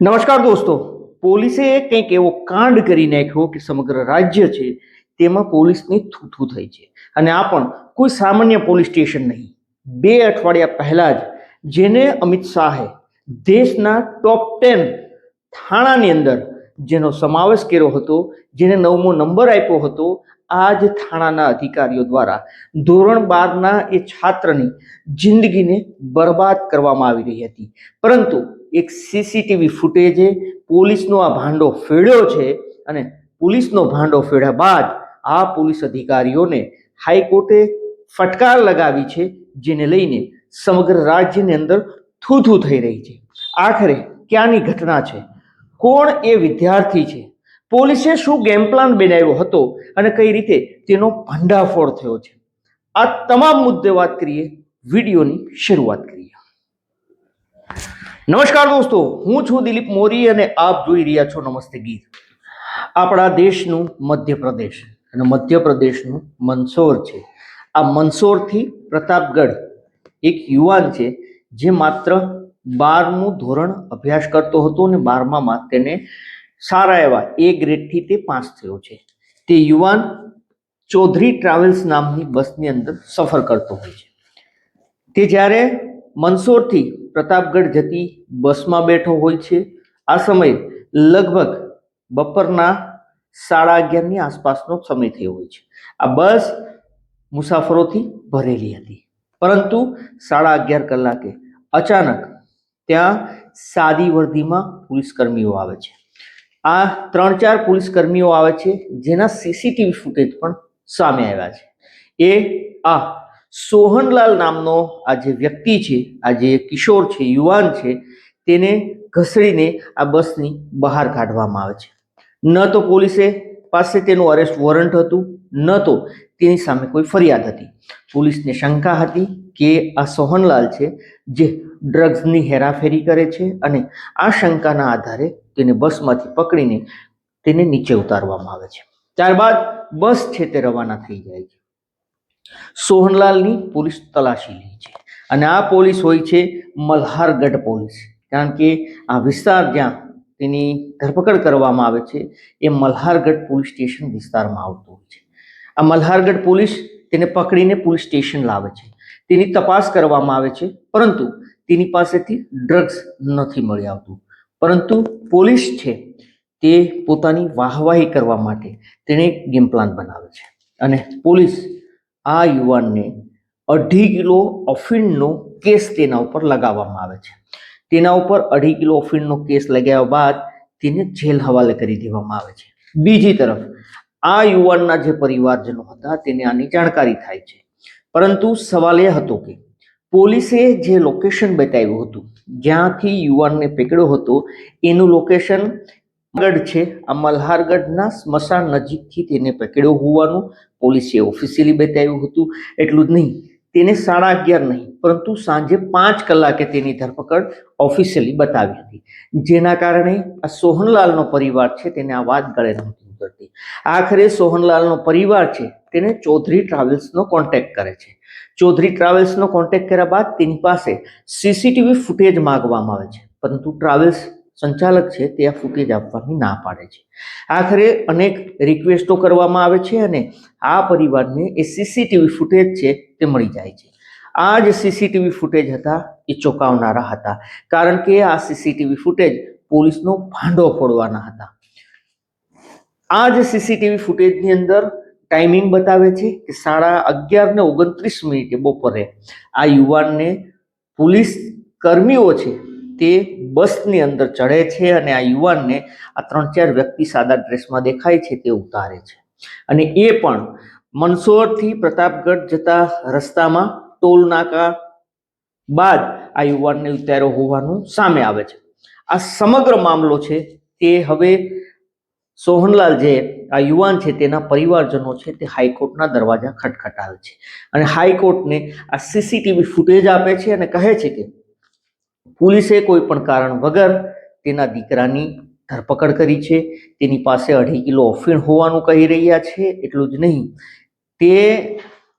નમસ્કાર દોસ્તો. પોલીસે કંઈક એવો કાંડ કરી નાખ્યો કે સમગ્ર રાજ્ય છે તેમાં પોલીસની થૂથું થઈ છે. અને આ પણ કોઈ સામાન્ય પોલીસ સ્ટેશન નહીં. બે અઠવાડિયા પહેલાં જ જેને અમિત શાહે દેશના ટોપ ટેન થાણાની અંદર જેનો સમાવેશ કર્યો હતો, જેને નવમો નંબર આપ્યો હતો, આ જ થાણાના અધિકારીઓ દ્વારા ધોરણ બારના એ છાત્રની જિંદગીને બરબાદ કરવામાં આવી રહી હતી. પરંતુ એક સીસીટીવી ફૂટેજે પોલીસનો આ ભાંડો ફેડ્યો છે અને પોલીસનો ભાંડો ફેડ્યા બાદ આ પોલીસ અધિકારીઓને હાઈકોર્ટે ફટકાર લગાવી છે, જેને લઈને સમગ્ર રાજ્યની અંદર થૂથું થઈ રહી છે. આખરે ક્યાંની ઘટના છે? કોણ એ વિદ્યાર્થી છે? પોલીસે શું ગેમ પ્લાન બનાવ્યો હતો અને કઈ રીતે તેનો ભંડાફોડ થયો છે? આ તમામ મુદ્દે વાત કરીએ, વિડીયોની શરૂઆત કરીએ. નમસ્કાર દોસ્તો, હું છું દિલીપ મોરી અને આપ જોઈ રહ્યા છો નમસ્તે ગીત. આપણા દેશનું મધ્યપ્રદેશ અને મધ્યપ્રદેશનું મંદસોર છે. આ મંદસોરથી પ્રતાપગઢ એક યુવાન છે જે માત્ર બારમું ધોરણ અભ્યાસ કરતો હતો અને બારમામાં તેને સારા એવા એ ગ્રેડથી તે પાસ થયો છે. તે યુવાન ચૌધરી ટ્રાવેલ્સ નામની બસની અંદર સફર કરતો હોય છે. તે જ્યારે મંદસોરથી પ્રતાપગઢ જતી બસમાં બેઠો હોય છે, આ સમયે લગભગ બપોરના સાડા અગિયારની આસપાસનો સમય થયો હોય છે. આ બસ મુસાફરોથી ભરેલી હતી. પરંતુ સાડા અગિયાર કલાકે અચાનક ત્યાં સાદી વર્દીમાં પોલીસ કર્મીઓ આવે છે. આ ત્રણ ચાર પોલીસ કર્મીઓ આવે છે, જેના સીસીટીવી ફૂટેજ પણ સામે આવ્યા છે. એ આ સોહનલાલ નામનો આ જે વ્યક્તિ છે, આ જે કિશોર છે, યુવાન છે, તેને ઘસડીને આ બસની બહાર કાઢવામાં આવે છે. ન તો પોલીસે પાસે તેનું અરેસ્ટ વોરંટ હતું, ન તો તેની સામે કોઈ ફરિયાદ હતી. પોલીસને શંકા હતી કે આ સોહનલાલ છે જે ડ્રગ્સની હેરાફેરી કરે છે અને આ શંકાના આધારે તેને બસમાંથી પકડીને તેને નીચે ઉતારવામાં આવે છે. ત્યારબાદ બસ છે તે રવાના થઈ જાય છે. સોહનલાલની પોલીસ તલાશી લે છે અને આ પોલીસ હોય છે મલ્હારગઢ પોલીસ. કારણ કે આ વિસ્તાર જ્યાં તેની ધરપકડ કરવામાં આવે છે એ મલ્હારગઢ પોલીસ સ્ટેશન વિસ્તારમાં આવતું હોય છે. આ મલ્હારગઢ પોલીસ તેને પકડીને પોલીસ સ્ટેશન લાવે છે. તેની તપાસ કરવામાં આવે છે, પરંતુ તેની પાસેથી ડ્રગ્સ નથી મળી આવતું. પરંતુ પોલીસ છે તે પોતાની વાહવાહી કરવા માટે તેણે એક ગેમ પ્લાન બનાવે છે. અને પોલીસ આ યુવાનને અઢી કિલો અફીણનો કેસ તેના ઉપર લગાવવામાં આવે છે. તેના ઉપર અઢી કિલો અફીણનો કેસ લગાવ્યા બાદ તેને જેલ હવાલે કરી દેવામાં આવે છે. બીજી તરફ, આ યુવાનના જે પરિવારજનો હતા, તેને આની જાણકારી થાય છે પરંતુ સવાલ એ હતો કે પોલીસે જે લોકેશન બતાવ્યું હતું, જ્યાંથી યુવાનને પકડ્યો હતો, એનું લોકેશન ગઢ છે, આ મલ્હારગઢના સ્મશાન નજીકથી તેને પકડ્યો હોવાનું પોલીસે ઓફિશિયલી બતાવ્યું હતું. એટલું જ નહીં, તેને સાડા અગિયાર નહીં, પરંતુ સાંજે પાંચ કલાકે તેની ધરપકડ ઓફિશિયલી બતાવી હતી. જેના કારણે આ સોહનલાલનો પરિવાર છે, તેને આ વાત ગળે નહોતી ઉતરતી. આખરે સોહનલાલનો પરિવાર છે તેને ચૌધરી ટ્રાવેલ્સનો કોન્ટેક્ટ કરે છે. ચૌધરી ટ્રાવેલ્સનો કોન્ટેક્ટ કર્યા બાદ તેની પાસે સીસીટીવી ફૂટેજ માગવામાં આવે છે. પરંતુ ટ્રાવેલ્સ સંચાલક છે તે આ ફૂટેજ આપવાની ના પાડે છે. આખરે અનેક રિક્વેસ્ટો કરવામાં આવે છે અને આ પરિવારને એ સીસીટીવી ફૂટેજ છે તે મળી જાય છે. આ જ સીસીટીવી ફૂટેજ હતા, એ ચોંકાવનારા હતા. કારણ કે આ સીસીટીવી ફૂટેજ પોલીસનો ભાંડો ફોડવાના હતા. આ જ સીસીટીવી ફૂટેજની અંદર ટાઈમિંગ બતાવે છે કે સાડા અગિયાર ને ઓગણત્રીસ મિનિટે બપોરે આ યુવાનને પોલીસ કર્મીઓ છે તે બસની અંદર ચડે છે અને આ યુવાનને આ ત્રણ ચાર વ્યક્તિ સાદા ડ્રેસમાં દેખાય છે તે ઉતારે છે. અને એ પણ મંદસોરથી પ્રતાપગઢ જતા રસ્તામાં ટોલ નાકા બાદ આ યુવાનને ઉતાર્યો હોવાનું સામે આવે છે. આ સમગ્ર મામલો છે તે હવે સોહનલાલ જે આ યુવાન છે તેના પરિવારજનો છે તે હાઈકોર્ટના દરવાજા ખટખટાવે છે. અને હાઈકોર્ટને આ સીસીટીવી ફૂટેજ આપે છે અને કહે છે કે, પોલીસે કોઈ પણ કારણ વગર તેના દીકરાની ધરપકડ કરી છે. તેની પાસે અઢી કિલો અફીણ હોવાનું કહી રહ્યા છે. એટલું જ નહીં. તે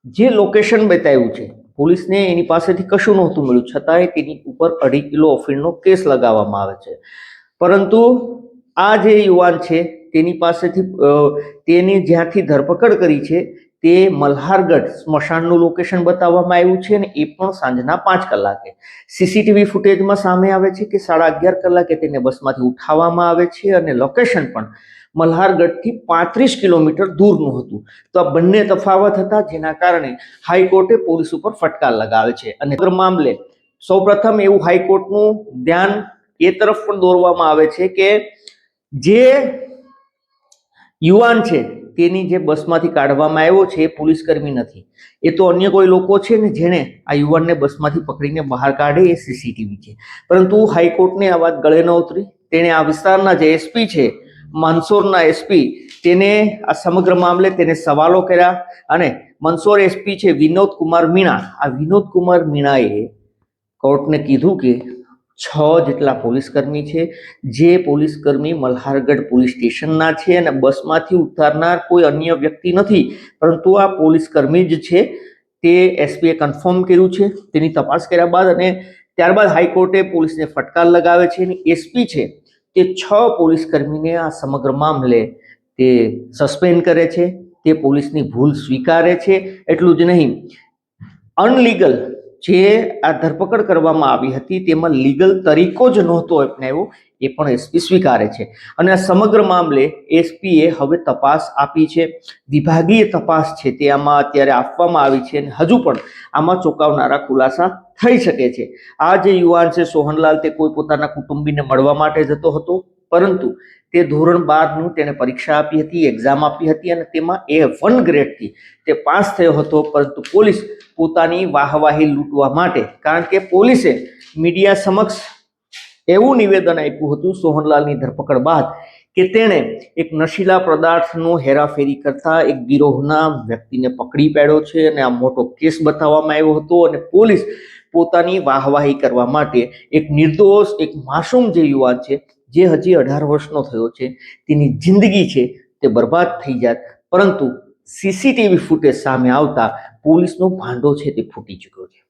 જે લોકેશન બતાવ્યું છે, પોલીસને એની પાસેથી કશું નહોતું મળ્યું. છતાંય તેની ઉપર અઢી કિલો અફીણનો કેસ લગાવવામાં આવે છે. પરંતુ આ જે યુવાન છે તેની પાસેથી તેની જ્યાંથી ધરપકડ કરી છે, તે મલ્હારગઢ સ્મશાનનું લોકેશન બતાવવામાં આવ્યું છે અને એ પણ સાંજના પાંચ કલાકે. સીસીટીવી ફૂટેજમાં સામે આવે છે કે સાડા અગિયાર કલાકે તેને બસમાંથી ઉઠાવવામાં આવે છે અને લોકેશન પણ મલ્હારગઢથી પાંત્રીસ કિલોમીટર દૂરનું હતું. તો આ બંને તફાવત હતા જેના કારણે હાઈકોર્ટે પોલીસ ઉપર ફટકાર લગાવે છે. અને મામલે સૌપ્રથમ એવું હાઈકોર્ટનું ધ્યાન એ તરફ પણ દોરવામાં આવે છે કે જે યુવાન છે, તેની જે બસમાંથી કાઢવામાં આવ્યો છે એ પોલીસકર્મી નથી. એ તો અન્ય કોઈ લોકો છે ને જેણે આ યુવાનને બસમાંથી પકડીને બહાર કાઢે એ સીસીટીવી છે. પરંતુ હાઈકોર્ટને આ વાત ગળે ન ઉતરી. તેણે આ વિસ્તારના જે એસપી છે મંદસોરના એસપી તેને આ સમગ્ર મામલે તેને સવાલો કર્યા અને મંદસોર એસપી છે વિનોદ કુમાર મીણા. આ વિનોદ કુમાર મીણાએ કોર્ટને કીધું કે છ જેટલા પોલીસકર્મી છે. જે પોલીસકર્મી મલ્હારગઢ પોલીસ સ્ટેશનના છે અને બસમાંથી ઉતારનાર કોઈ અન્ય વ્યક્તિ નથી. પરંતુ આ પોલીસકર્મી જ છે. તે એસપીએ કન્ફર્મ કર્યું છે. તેની તપાસ કર્યા બાદ અને ત્યારબાદ હાઈકોર્ટે પોલીસને ફટકાર લગાવે છે અને એસપી છે તે છ પોલીસકર્મીને આ સમગ્ર મામલે તે સસ્પેન્ડ કરે છે. તે પોલીસની ભૂલ સ્વીકારે છે. એટલું જ નહીં. અનલીગલ જે આ ધરપકડ કરવામાં આવી હતી તેમાં લીગલ તરીકો જ નહોતો અપનાવ્યો, એ પણ એસપી સ્વીકારે છે. અને આ સમગ્ર મામલે એસપીએ હવે તપાસ આપી છે, વિભાગીય તપાસ છે તે આમાં અત્યારે આપવામાં આવી છે અને હજુ પણ આમાં ચોંકાવનારા ખુલાસા થઈ શકે છે. આ જે યુવાન છે સોહનલાલ તે કોઈ પોતાના કુટુંબીને મળવા માટે જતો હતો, પરંતુ તે ધોરણ બારનું તેણે પરીક્ષા આપી હતી એક્ઝામ આપી હતી અને તેમાં એ વન ગ્રેડથી તે પાસ થયો હતો. પરંતુ પોલીસ પોતાની વાહવાહી લૂંટવા માટે, કારણ કે પોલીસે મીડિયા સમક્ષ એવું નિવેદન આપ્યું હતું સોહનલાલની ધરપકડ બાદ, કે તેણે એક નશીલા પદાર્થનો હેરાફેરી કરતા એક ગિરોહના વ્યક્તિને પકડી પાડ્યો છે અને આ મોટો કેસ બતાવવામાં આવ્યો હતો અને પોલીસ પોતાની વાહવાહી કરવા માટે એક નિર્દોષ, એક માસૂમ જે યુવાન છે જે હજી અઢાર વર્ષનો થયો છે, તેની જિંદગી છે તે બરબાદ થઈ જાત. પરંતુ સીસીટીવી ફૂટેજ સામે આવતા પોલીસનો ભાંડો છે તે ફૂટી ચૂક્યો છે.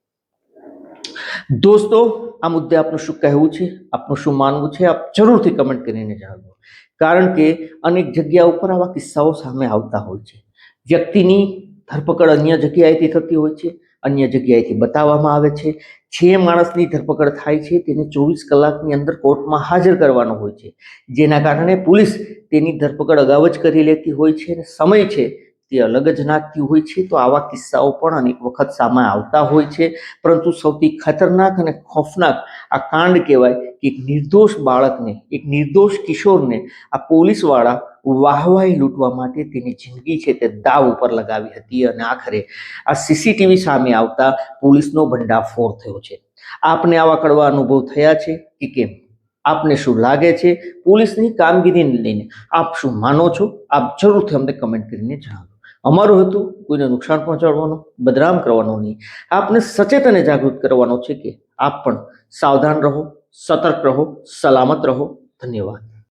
દોસ્તો, આ મુદ્દે આપનું શું કહેવું છે? આપનું શું માનવું છે? આપ જરૂરથી કમેન્ટ કરીને જણાવજો કારણ કે અનેક જગ્યા ઉપર આવા કિસ્સાઓ સામે આવતા હોય છે. વ્યક્તિની ધરપકડ અન્ય જગ્યાએથી થતી હોય છે. અન્ય જગ્યાએથી બતાવવામાં આવે છે. જે માણસની ધરપકડ થાય છે, તેને ચોવીસ કલાકની અંદર કોર્ટમાં હાજર કરવાનો હોય છે. જેના કારણે પોલીસ તેની ધરપકડ અગાઉ જ કરી લેતી હોય છે અને સમય છે તે અલગ જ નાખતી હોય છે. તો આવા કિસ્સાઓ પણ અનેક વખત સામે આવતા હોય છે. પરંતુ સૌથી ખતરનાક અને ખોફનાક આ કાંડ કહેવાય કે એક નિર્દોષ બાળકને, એક નિર્દોષ કિશોરને આ પોલીસવાળા વાહવાહી લૂંટવા માટે તેની જિંદગી છે તે દાવ ઉપર લગાવી હતી અને આખરે આ સીસીટીવી સામે આવતા પોલીસનો ભંડાફોડ થયો છે. આપને આવા કડવા અનુભવ થયા છે કે કેમ? આપને શું લાગે છે? પોલીસની કામગીરીને લઈને આપ શું માનો છો? આપ જરૂરથી અમને કમેન્ટ કરીને જણાવો. અમારું હતું કોઈને નુકસાન પહોંચાડવાનું, બદનામ કરવાનો નહીં. આપને સચેત અને જાગૃત કરવાનો છે કે આપ પણ સાવધાન રહો, સતર્ક રહો, સલામત રહો. ધન્યવાદ.